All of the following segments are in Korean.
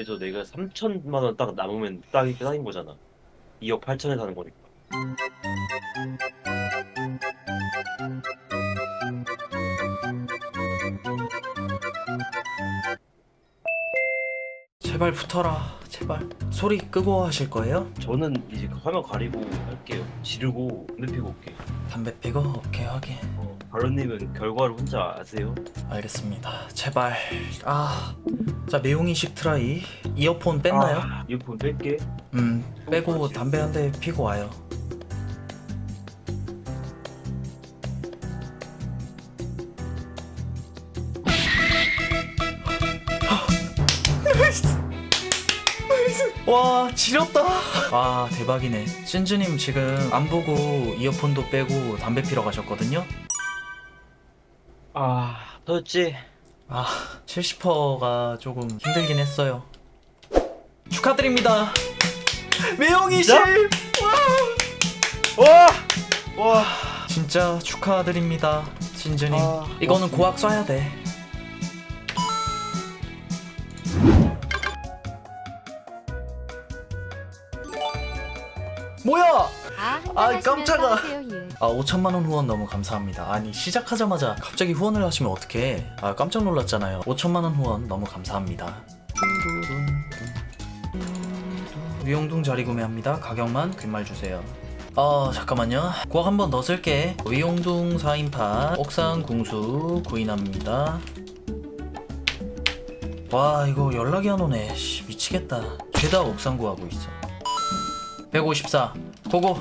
그래서 내가 3천만 원 딱 남으면 딱이 딱인 거잖아. 2억 8천에 사는 거니까. 제발 붙어라 제발 소리 끄고 하실 거예요? 저는 이제 그 화면 가리고 할게요. 지르고 담배 피고 올게. 담배 피고 오케이 하긴 어, 발론님은 결과를 혼자 아세요? 알겠습니다. 제발. 아 자 매용이식 트라이. 이어폰 뺐나요? 아, 이어폰 뺄게. 음 빼고 담배 한 대 피고 와요. 와 지렸다. 와 대박이네. 신즈님 지금 안 보고 이어폰도 빼고 담배 피러 가셨거든요 아, 터졌지? 아 70%가 조금 힘들긴 했어요 축하드립니다 매용이 씨 와! 와! 진짜 축하드립니다 신즈님 아, 이거는 고학 써야 돼 아, 아, 한잔 깜짝아. 예. 아 5천만 원 후원 너무 감사합니다. 아니 시작하자마자 갑자기 후원을 하시면 어떡해? 아 깜짝 놀랐잖아요. 5천만 원 후원 너무 감사합니다. 위용둥 자리 구매합니다. 가격만 귓말 주세요. 아 잠깐만요. 구악 한번 더 쓸게. 위용둥 4인판 옥상 궁수 구인합니다. 와 이거 연락이 안 오네. 씨, 미치겠다. 죄다 옥상 구하고 있어. 154 고고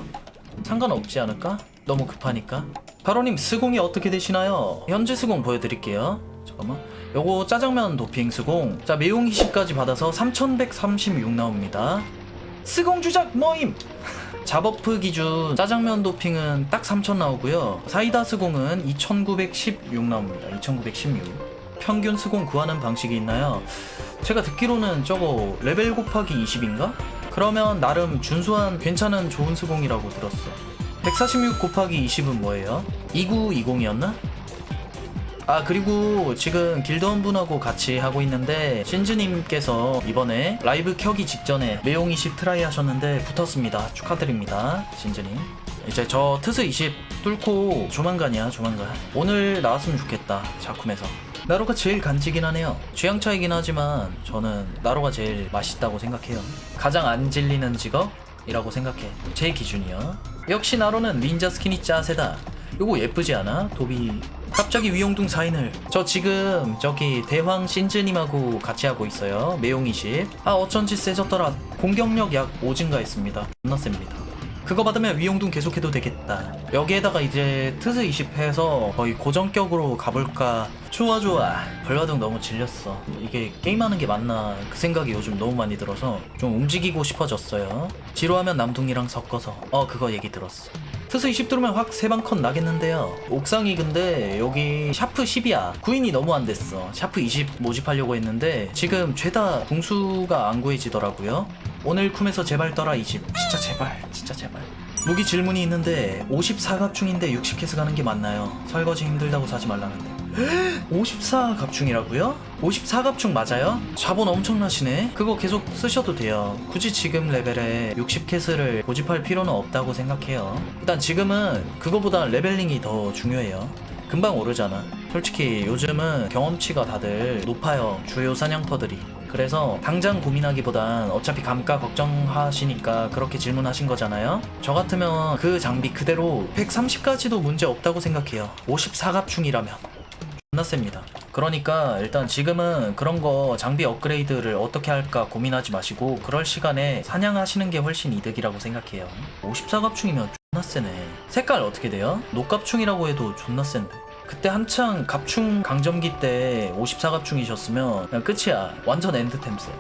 상관없지 않을까? 너무 급하니까. 바로님 스공이 어떻게 되시나요? 현재 스공 보여드릴게요. 잠깐만. 요거 짜장면 도핑 스공. 자 매용 20까지 받아서 3136 나옵니다. 스공 주작 모임! 잡버프 기준 짜장면 도핑은 딱 3000 나오고요. 사이다 스공은 2916 나옵니다. 2916 평균 스공 구하는 방식이 있나요? 제가 듣기로는 저거 레벨 곱하기 20인가? 그러면 나름 준수한 괜찮은 좋은 스공이라고 들었어. 146 곱하기 20은 뭐예요? 2920이었나? 아 그리고 지금 길드원 분하고 같이 하고 있는데 신즈님께서 이번에 라이브 켜기 직전에 매용 20 트라이 하셨는데 붙었습니다. 축하드립니다 신즈님. 이제 저 트스 20 뚫고 조만간이야 조만간. 오늘 나왔으면 좋겠다 작품에서 나로가 제일 간지긴 하네요. 취향 차이긴 하지만 저는 나로가 제일 맛있다고 생각해요. 가장 안 질리는 직업이라고 생각해. 제 기준이요. 역시 나로는 닌자 스키니 짜세다. 요거 예쁘지 않아? 도비. 갑자기 위용둥 사인을. 저 지금 저기 대황 신즈님하고 같이 하고 있어요. 매용 20아 어쩐지 세졌더라. 공격력 약 5증가 했습니다. 존나 셉니다 그거 받으면 위용둥 계속해도 되겠다. 여기에다가 이제 트스 20 해서 거의 고정격으로 가볼까. 좋아 좋아. 벌바둥 너무 질렸어. 이게 게임하는 게 맞나 그 생각이 요즘 너무 많이 들어서 좀 움직이고 싶어졌어요. 지루하면 남둥이랑 섞어서. 어 그거 얘기 들었어 트스 20 들으면 확 세방컨 나겠는데요. 옥상이 근데 여기 샤프 10이야. 구인이 너무 안 됐어. 샤프 20 모집하려고 했는데 지금 죄다 궁수가 안 구해지더라고요. 오늘 쿰에서 제발 떠라 20 진짜 제발 진짜 제발. 무기 질문이 있는데 54갑충인데 60캐스 가는 게 맞나요? 설거지 힘들다고 사지 말라는데 54갑충이라고요? 54갑충 맞아요? 자본 엄청나시네? 그거 계속 쓰셔도 돼요. 굳이 지금 레벨에 60캐스를 고집할 필요는 없다고 생각해요. 일단 지금은 그거보다 레벨링이 더 중요해요. 금방 오르잖아. 솔직히 요즘은 경험치가 다들 높아요. 주요 사냥터들이. 그래서 당장 고민하기보단 어차피 감가 걱정하시니까 그렇게 질문하신 거잖아요. 저 같으면 그 장비 그대로 130까지도 문제 없다고 생각해요. 54갑충이라면. 셉니다. 그러니까 일단 지금은 그런 거 장비 업그레이드를 어떻게 할까 고민하지 마시고 그럴 시간에 사냥하시는 게 훨씬 이득이라고 생각해요. 54갑충이면 존나 세네. 색깔 어떻게 돼요? 녹갑충이라고 해도 존나 센데. 그때 한창 갑충 강점기 때 54갑충이셨으면 그냥 끝이야. 완전 엔드템세.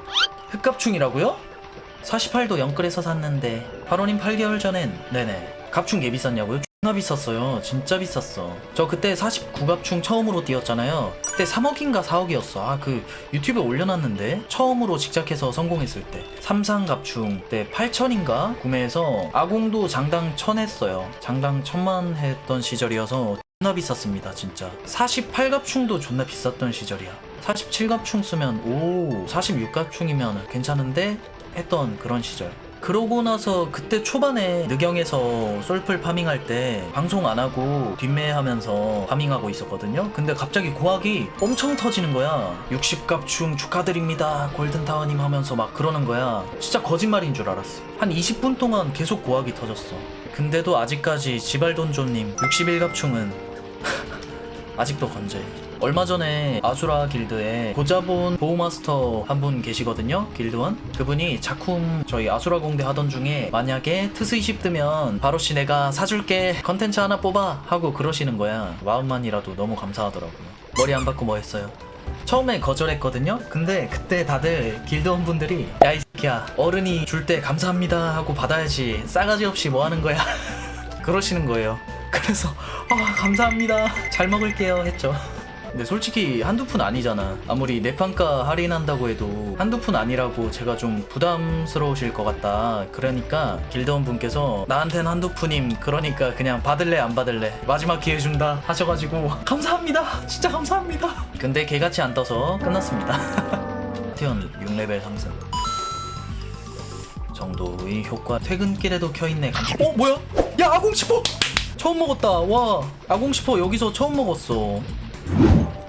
흑갑충이라고요? 48도 영끌에서 샀는데 바로님 8개월 전엔 네네 갑충 개 비쌌냐고요? 존나 비쌌어요. 진짜 비쌌어. 저 그때 49갑충 처음으로 뛰었잖아요. 그때 3억인가 4억이었어. 아 그 유튜브에 올려놨는데? 처음으로 직작해서 성공했을 때. 삼상갑충 때 8천인가? 구매해서 아공도 장당 1000 했어요. 장당 1000만 했던 시절이어서 존나 비쌌습니다 진짜. 48갑충도 존나 비쌌던 시절이야. 47갑충 쓰면 오 46갑충이면 괜찮은데? 했던 그런 시절 그러고 나서 그때 초반에 느경에서 솔플 파밍할 때 방송 안 하고 뒷매하면서 파밍하고 있었거든요. 근데 갑자기 고학이 엄청 터지는 거야. 60갑충 축하드립니다. 골든타워님 하면서 막 그러는 거야. 진짜 거짓말인 줄 알았어. 한 20분 동안 계속 고학이 터졌어. 근데도 아직까지 지발돈조님 61갑충은 아직도 건재. 얼마 전에 아수라 길드에 고자본 보호마스터 한 분 계시거든요. 길드원. 그분이 작품 저희 아수라 공대 하던 중에 만약에 트스 20 뜨면 바로씨 내가 사줄게 컨텐츠 하나 뽑아 하고 그러시는 거야. 마음만이라도 너무 감사하더라고요. 머리 안 받고 뭐 했어요? 처음에 거절했거든요. 근데 그때 다들 길드원 분들이 야 이 새끼야 어른이 줄 때 감사합니다 하고 받아야지 싸가지 없이 뭐 하는 거야 그러시는 거예요. 그래서 아 감사합니다 잘 먹을게요 했죠. 근데 솔직히 한두 푼 아니잖아. 아무리 내 판가 할인한다고 해도 한두 푼 아니라고 제가 좀 부담스러우실 것 같다. 그러니까 길드원 분께서 나한텐 한두 푼임. 그러니까 그냥 받을래 안 받을래. 마지막 기회 준다 하셔가지고 감사합니다. 진짜 감사합니다. 근데 개같이 안 떠서 끝났습니다. 티언 6레벨 상승. 정도의 효과 퇴근길에도 켜있네 감... 어 뭐야? 야 아공시포! 처음 먹었다 와 아공시포 여기서 처음 먹었어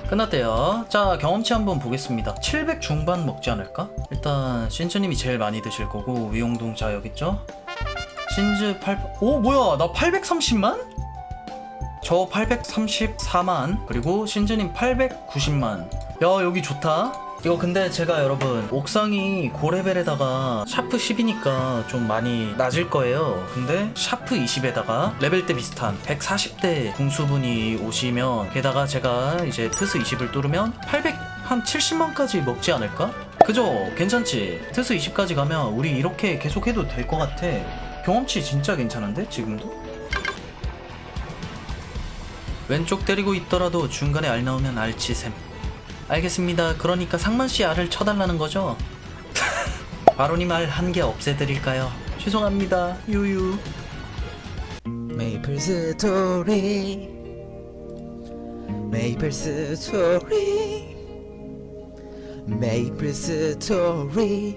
끝났대요 자 경험치 한번 보겠습니다 700 중반 먹지 않을까? 일단 신즈님이 제일 많이 드실 거고 위용동 자 여기 있죠? 신즈 8... 오 뭐야 나 830만? 저 834만 그리고 신즈님 890만 야 여기 좋다 이거 근데 제가 여러분 옥상이 고레벨에다가 샤프 10이니까 좀 많이 낮을 거예요 근데 샤프 20에다가 레벨 때 비슷한 140대 공수분이 오시면 게다가 제가 이제 트스 20을 뚫으면 800 한 70만까지 먹지 않을까? 그죠? 괜찮지? 트스 20까지 가면 우리 이렇게 계속 해도 될 것 같아 경험치 진짜 괜찮은데 지금도? 왼쪽 때리고 있더라도 중간에 알 나오면 알치셈. 알겠습니다. 그러니까 상만 씨 알을 쳐달라는 거죠? 바로님 알 한 개 없애드릴까요? 죄송합니다. 유유. 메이플 스토리 메이플 스토리 메이플 스토리